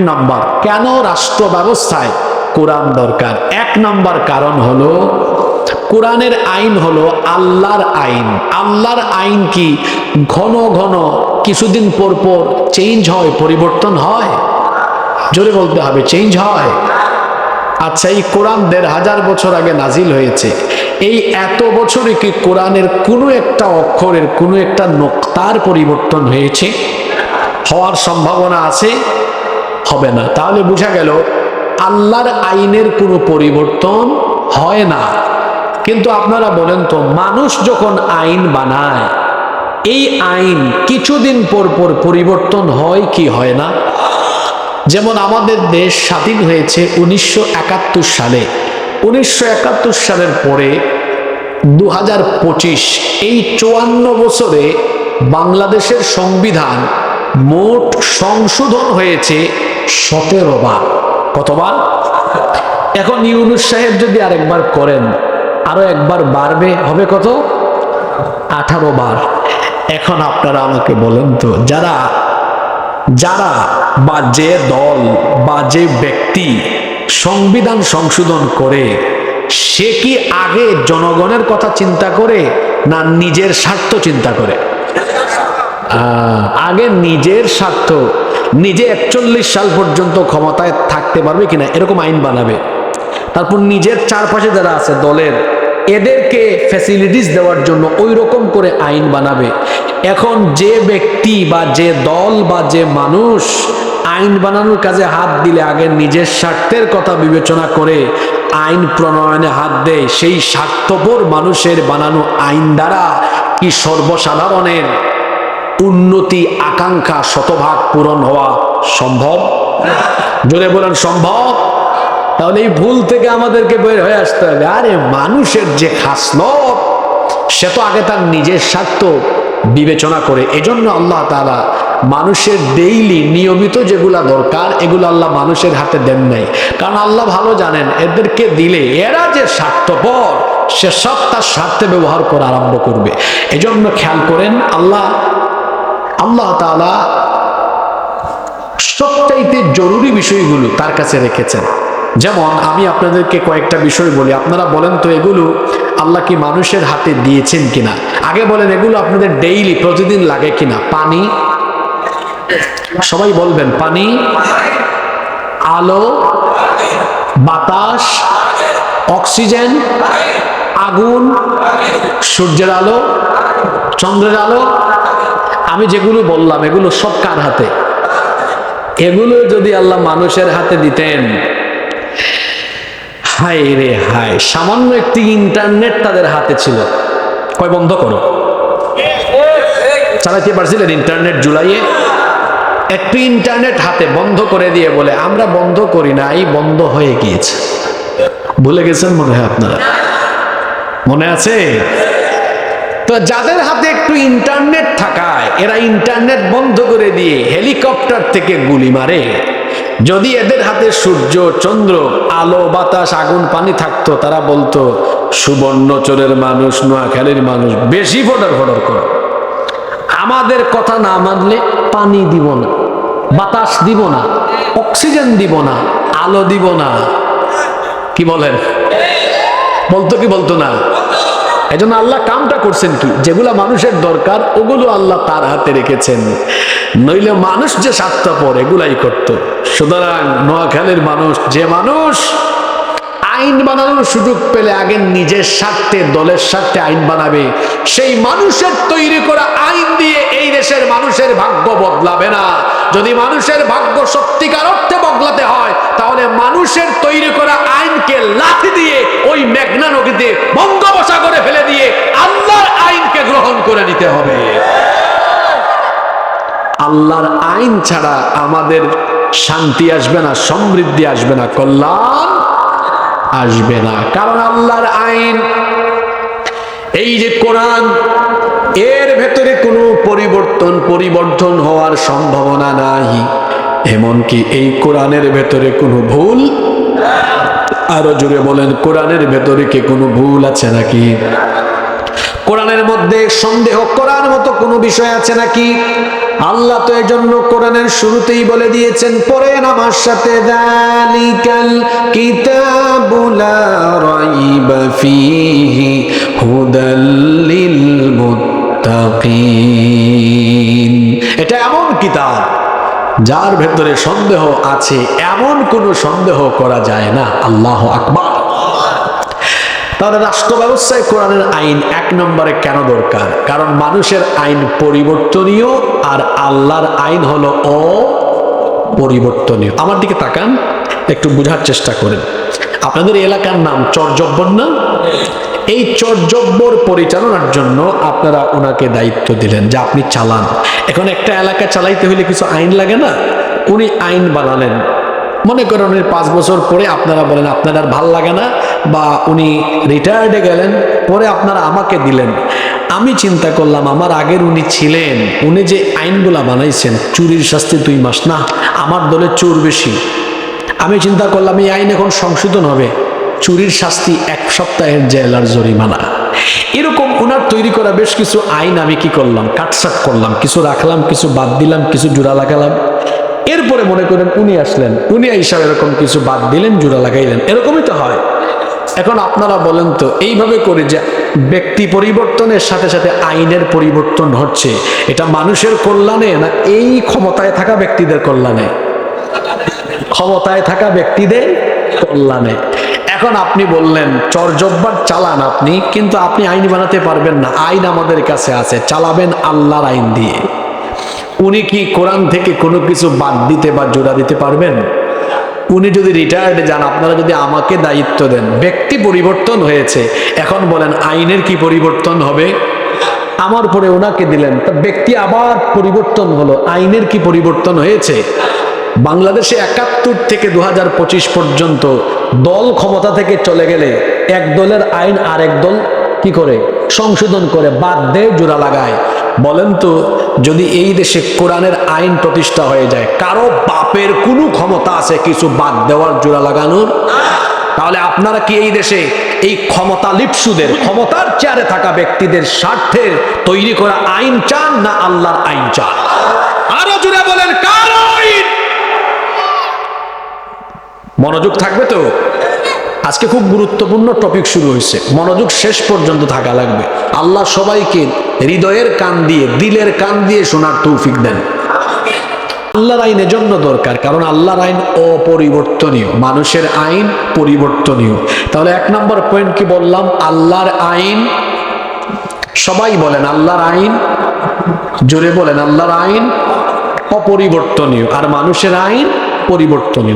Number. কেন রাষ্ট্র ব্যবস্থায় কোরআন দরকার? এক নাম্বার কারণ হলো, কোরআনের আইন হলো আল্লাহর আইন। আল্লাহর আইন কি ঘন ঘন কিছুদিন পর পর চেঞ্জ হয়, পরিবর্তন হয়? জোরে বলতে হবে চেঞ্জ হয়। আচ্ছা এই কোরআন দেড় হাজার বছর আগে নাজিল হয়েছে। এই এত বছরে কি কোরআনের কোনো একটা অক্ষরের কোনো একটা নোক্তার পরিবর্তন হয়েছে? হওয়ার সম্ভাবনা আছে? হবে না। তাহলে বোঝা গেল, আল্লাহর আইনের কোনো পরিবর্তন হয় না। কিন্তু আপনারা বলেন তো, মানুষ যখন আইন বানায়, এই আইন কিছুদিন পর পর পরিবর্তন হয় কি হয় না? যেমন আমাদের দেশ স্বাধীন হয়েছে উনিশশো একাত্তর সালে। উনিশশো একাত্তর সালের পরে দু পঁচিশ, এই চুয়ান্ন বছরে বাংলাদেশের সংবিধান মোট সংশোধন হয়েছে সতেরো বার। কতবার? এখন ইউনুস সাহেব যদি আরেকবার করেন, আরও একবার বাড়বে, হবে কত? আঠারো বার। এখন আপনারা আমাকে বলেন তো, যারা যারা বা যে দল বা যে ব্যক্তি সংবিধান সংশোধন করে, সে কি আগে জনগণের কথা চিন্তা করে না নিজের স্বার্থ চিন্তা করে? আগে নিজের স্বার্থ, নিজে একচল্লিশ সাল পর্যন্ত ক্ষমতায় থাকতে পারবে কিনা এরকম আইন বানাবে। তারপর নিজের চারপাশে যারা আছে দলের, এদেরকে ফ্যাসিলিটিস দেওয়ার জন্য ওই রকম করে আইন বানাবে। এখন যে ব্যক্তি বা যে দল বা যে মানুষ আইন বানানোর কাজে হাত দিলে আগে নিজের স্বার্থের কথা বিবেচনা করে আইন প্রণয়নে হাত দেয়, সেই স্বার্থপর মানুষের বানানো আইন দ্বারা কি সর্বসাধারণের উন্নতি আকাঙ্ক্ষা শতভাগ পূরণ হওয়া সম্ভব? জোরে বলেন, সম্ভব? তাহলে এই ভুল থেকে আমাদেরকে বের হয়ে আসতে হবে। আরে মানুষের যে খাসলত সে তো আগে তার নিজের স্বার্থ বিবেচনা করে। এজন্য আল্লাহ তাআলা মানুষের ডেইলি নিয়মিত যেগুলা দরকার, এগুলো আল্লাহ মানুষের হাতে দেন নাই। কারণ আল্লাহ ভালো জানেন, এদেরকে দিলে এরা যে স্বার্থপর, সে সব তার স্বার্থে ব্যবহার করা আরম্ভ করবে। এজন্য খেয়াল করেন, আল্লাহ আল্লাহ তাআলা সবচাইতে জরুরি বিষয়গুলো তার কাছে রেখেছেন। যেমন আমি আপনাদেরকে কয়েকটা বিষয় বলি। আপনারা বলেন তো, এগুলো আল্লাহ কি মানুষের হাতে দিয়েছেন কিনা? আগে বলেন, এগুলো আপনাদের ডেইলি প্রতিদিন লাগে কিনা? পানি? সবাই বলবেন, পানি, আলো, বাতাস, অক্সিজেন, আগুন, সূর্যের আলো, চন্দ্রের আলো আমি যেগুলো বললাম, এগুলো সব কার হাতে? এগুলো যদি আল্লাহ মানুষের হাতে দিতেন, হায় রে হায়, সামান্য একটি ইন্টারনেট তাদের হাতে ছিল। কয় বন্ধ করো। চালাইতে পারছিলেন ইন্টারনেট জুলাইয়ে একটি ইন্টারনেট হাতে বন্ধ করে দিয়ে বলে, আমরা বন্ধ করি না এই বন্ধ হয়ে গিয়েছে। ভুলে গেছেন মনে হয় আপনারা? মনে আছে? তো যাদের হাতে একটু ইন্টারনেট থাকায় এরা ইন্টারনেট বন্ধ করে দিয়ে হেলিকপ্টার থেকে গুলি মারে। যদি এদের হাতে সূর্য, চন্দ্র, আলো, বাতাস, আগুন, পানি থাকতো, তারা বলতো সুবর্ণচরের মানুষ, নোয়াখালীর মানুষ, বেশি ফোটার ফোটার করো। আমাদের কথা না মানলে পানি দিব না, বাতাস দিব না, অক্সিজেন দিব না, আলো দিব না। কি বলেন? বলতো কি বলতো না? এই জন্য আল্লাহ কামটা করছেন কি? যেগুলা মানুষের দরকার, ওগুলো আল্লাহ তার হাতে রেখেছেন। নইলে মানুষ যে স্বার্থপর এগুলাই করত। সুতরাং নোয়াখালীর মানুষ, যে মানুষ আইন বানানোর সুযোগ পেলে আগে নিজের স্বার্থে, দলের স্বার্থে আইন বানাবে, সেই মানুষের তৈরি করা আইন দিয়ে এই দেশের মানুষের ভাগ্য বদলাবে না। যদি মানুষের ভাগ্য সত্যিকার অর্থে বদলাতে হয়, তাহলে মানুষের তৈরি করা আইনকে লাথি দিয়ে ওই মেঘনা নদীতে বঙ্গোপসাগরে ফেলে দিয়ে আল্লাহর আইনকে গ্রহণ করে নিতে হবে। আল্লাহর আইন ছাড়া আমাদের শান্তি আসবে না, সমৃদ্ধি আসবে না, কল্যাণ আসবে না। কারণ আল্লাহর আইন, এই যে কোরআন, এর ভেতরে কোনো পরিবর্তন পরিবর্তন হওয়ার সম্ভাবনা নাই। এমনকি এই কোরআনের ভেতরে কোনো ভুল আরও জুড়ে বলেন, কোরআনের ভেতরে কি কোনো ভুল আছে নাকি? কোরআনের মধ্যে সন্দেহ করার মতো কোনো বিষয় আছে নাকি? আল্লাহ তো এজন্য কোরআনের শুরুতেই বলে দিয়েছেন, পড়েন আমার সাথে, দালিকাল কিতাবুলা রাইবা ফিহি হুদাল্লিল মুত্তাকিন। এটা এমন কিতাব যার ভেতরে সন্দেহ আছে, এমন কোনো সন্দেহ করা যায় না। আল্লাহ আকবার। তাহলে রাষ্ট্র ব্যবস্থায় কোরআনের আইন এক নম্বরে কেন দরকার? কারণ মানুষের আইন পরিবর্তনীয় আর আল্লাহর আইন হলো অপরিবর্তনীয়। আমার দিকে তাকান, একটু বোঝার চেষ্টা করেন। আপনাদের এলাকার নাম চরজব্বর না এই চরজব্বর পরিচালনার জন্য আপনারা ওনাকে দায়িত্ব দিলেন যে আপনি চালান। এখন একটা এলাকা চালাইতে হলে কিছু আইন লাগে না? উনি আইন বানালেন। মনে করেন উনি পাঁচ বছর পরে আপনারা বলেন, আপনার আর ভালো লাগে না? বা উনি রিটায়ার্ডে গেলেন, পরে আপনারা আমাকে দিলেন। আমি চিন্তা করলাম, আমার আগের উনি ছিলেন, উনি যে আইনগুলা বানাইছেন, চুরির শাস্তি দুই মাস না, আমার দলে চোর বেশি। আমি চিন্তা করলাম, এই আইন এখন সংশোধন হবে। চুরির শাস্তি এক সপ্তাহের জেল আর জরিমানা। এরকম ওনার তৈরি করা বেশ কিছু আইন আমি কি করলাম কাটসাট করলাম, কিছু রাখলাম, কিছু বাদ দিলাম, কিছু জোড়া লাগালাম। এরপরে মনে করেন উনি আসলেন, উনি এইসব এরকম কিছু বাদ দিলেন, জোড়া লাগাইলেন। এরকমই তো হয়। এখন আপনারা বলেন তো, এইভাবে করে যে ব্যক্তি পরিবর্তনের সাথে সাথে আইনের পরিবর্তন হচ্ছে এটা মানুষের কল্যাণে না এই ক্ষমতায় থাকা ব্যক্তিদের কল্যাণে? ক্ষমতায় থাকা ব্যক্তিদের কল্যাণে। এখন আপনি বললেন চরজব্বার চালান আপনি, কিন্তু আপনি আইন বানাতে পারবেন না। আইন আমাদের কাছে আছে, চালাবেন আল্লাহর আইন দিয়ে। উনি কি কোরআন থেকে কোনো কিছু বাদ দিতে বা জোড়া দিতে পারবেন? উনি যদি রিটায়ার্ডে যান, আপনারা যদি আমাকে দায়িত্ব দেন। ব্যক্তি পরিবর্তন হয়েছে, এখন বলেন, আইনের কি পরিবর্তন হবে? আমার পরে ওনাকে দিলেন, তা ব্যক্তি আবার পরিবর্তন হলো, আইনের কি পরিবর্তন হয়েছে? বাংলাদেশে একাত্তর থেকে দু হাজার পঁচিশ পর্যন্ত দল ক্ষমতা থেকে চলে গেলে এক দলের আইন আর এক দল কি করে? সংশোধন করে, বাদ দেয়, জোড়া লাগায়। বলেন তো, যদি এই দেশে কোরআনের আইন প্রতিষ্ঠা হয়ে যায়, কারও বাপের কোনো ক্ষমতা আছে কিছু বাদ দেওয়ার, জোড়া লাগানোর? তাহলে আপনারা কি এই দেশে এই ক্ষমতা লিপসুদের, ক্ষমতার চেয়ারে থাকা ব্যক্তিদের স্বার্থের তৈরি করা আইন চান না আল্লাহর আইন চান? আরও জুড়ে বলেন, কার আইন মনোযোগ থাকবে তো? আজকে খুব গুরুত্বপূর্ণ টপিক শুরু হয়েছে। মনোযোগ শেষ পর্যন্ত থাকা লাগবে। আল্লাহ সবাইকে হৃদয়ের কান দিয়ে, দিলের কান দিয়ে শোনার তৌফিক দেন। আল্লাহর আইন এজন্য দরকার, কারণ আল্লাহর আইন অপরিবর্তনীয়, মানুষের আইন পরিবর্তনীয়। তাহলে এক নম্বর পয়েন্ট কি বললাম? আল্লাহর আইন, সবাই বলেন আল্লাহর আইন, জোরে বলেন, আল্লাহর আইন অপরিবর্তনীয়, আর মানুষের আইন পরিবর্তনীয়।